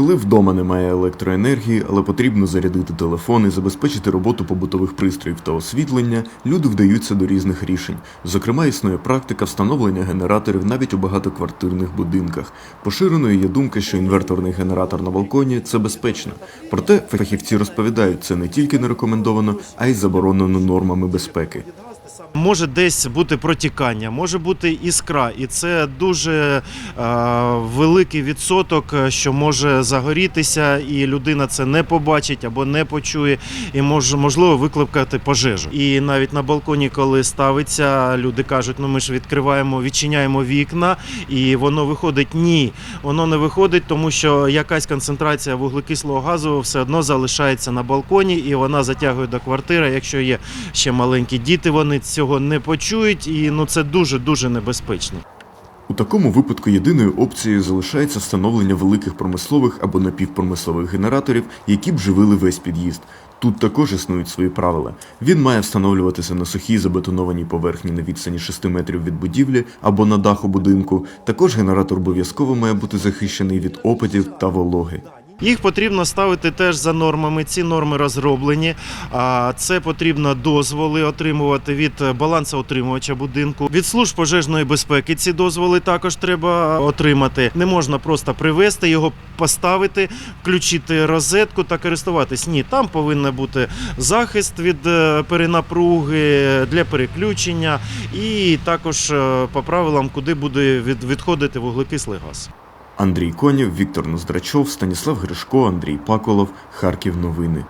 Коли вдома немає електроенергії, але потрібно зарядити телефони, забезпечити роботу побутових пристроїв та освітлення, люди вдаються до різних рішень. Зокрема, існує практика встановлення генераторів навіть у багатоквартирних будинках. Поширеною є думка, що інверторний генератор на балконі це безпечно. Проте фахівці розповідають, це не тільки не рекомендовано, а й заборонено нормами безпеки. Може десь бути протікання, може бути іскра, і це дуже е, великий відсоток, е, що може загорітися, і людина це не побачить або не почує, і може можливо викликати пожежу. І навіть на балконі, коли ставиться, люди кажуть: ну ми ж відкриваємо, відчиняємо вікна, і воно виходить. Ні, воно не виходить, тому що якась концентрація вуглекислого газу все одно залишається на балконі, і вона затягує до квартири. Якщо є ще маленькі діти, вони цього не почують, і ну це дуже дуже небезпечно. У такому випадку єдиною опцією залишається встановлення великих промислових або напівпромислових генераторів, які б живили весь під'їзд. Тут також існують свої правила. Він має встановлюватися на сухій забетонованій поверхні на відстані 6 метрів від будівлі або на даху будинку. Також генератор обов'язково має бути захищений від опадів та вологи. Їх потрібно ставити теж за нормами. Ці норми розроблені. А це потрібно дозволи отримувати від балансоутримувача будинку. Від служб пожежної безпеки ці дозволи також треба отримати. Не можна просто привезти його, поставити, включити розетку та користуватись. Ні, там повинен бути захист від е, перенапруги для переключення, і також е, по правилам, куди буде від- відходити вуглекислий газ. Андрій Конєв, Віктор Ноздрачов, Станіслав Гришко, Андрій Паколов, Харків. Новини.